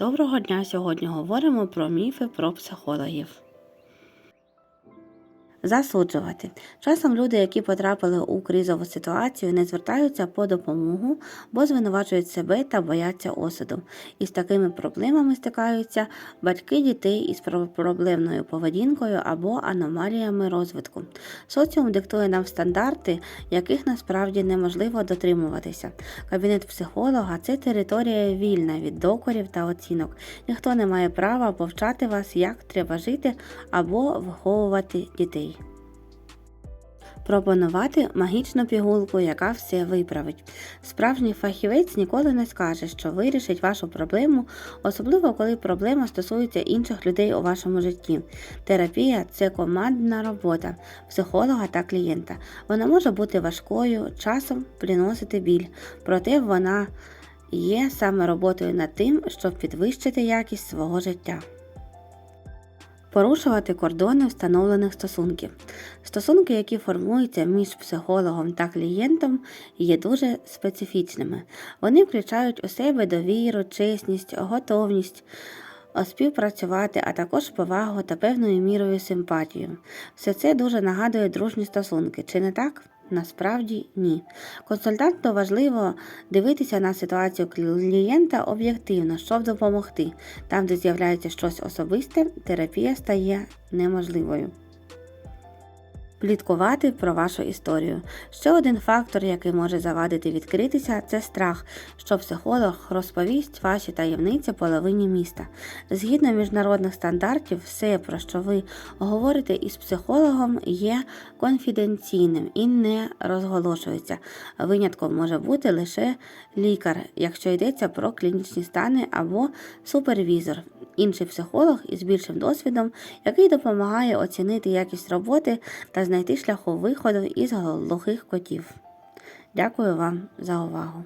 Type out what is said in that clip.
Доброго дня! Сьогодні говоримо про міфи про психологів. Засуджувати. Часом люди, які потрапили у кризову ситуацію, не звертаються по допомогу, бо звинувачують себе та бояться осуду. І з такими проблемами стикаються батьки дітей із про- проблемною поведінкою або аномаліями розвитку. Соціум диктує нам стандарти, яких насправді неможливо дотримуватися. Кабінет психолога це територія вільна від докорів та оцінок. Ніхто не має права повчати вас, як треба жити або виховувати дітей. Пропонувати магічну пігулку, яка все виправить. Справжній фахівець ніколи не скаже, що вирішить вашу проблему, особливо коли проблема стосується інших людей у вашому житті. Терапія це командна робота психолога та клієнта. Вона може бути важкою, часом приносити біль, проте вона є саме роботою над тим, щоб підвищити якість свого життя. Порушувати кордони встановлених стосунків. Стосунки, які формуються між психологом та клієнтом, є дуже специфічними. Вони включають у себе довіру, чесність, готовність співпрацювати, а також повагу та певною мірою симпатію. Все це дуже нагадує дружні стосунки, чи не так? Насправді ні. Консультанту важливо дивитися на ситуацію клієнта об'єктивно, щоб допомогти. Там, де з'являється щось особисте, терапія стає неможливою. Пліткувати про вашу історію. Ще один фактор, який може завадити відкритися, це страх, що психолог розповість ваші таємниці половині міста. Згідно міжнародних стандартів, все, про що ви говорите із психологом, є конфіденційним і не розголошується. Винятком може бути лише лікар, якщо йдеться про клінічні стани або супервізор, інший психолог із більшим досвідом, який допомагає оцінити якість роботи та знайти шляху виходу із глухих котів. Дякую вам за увагу!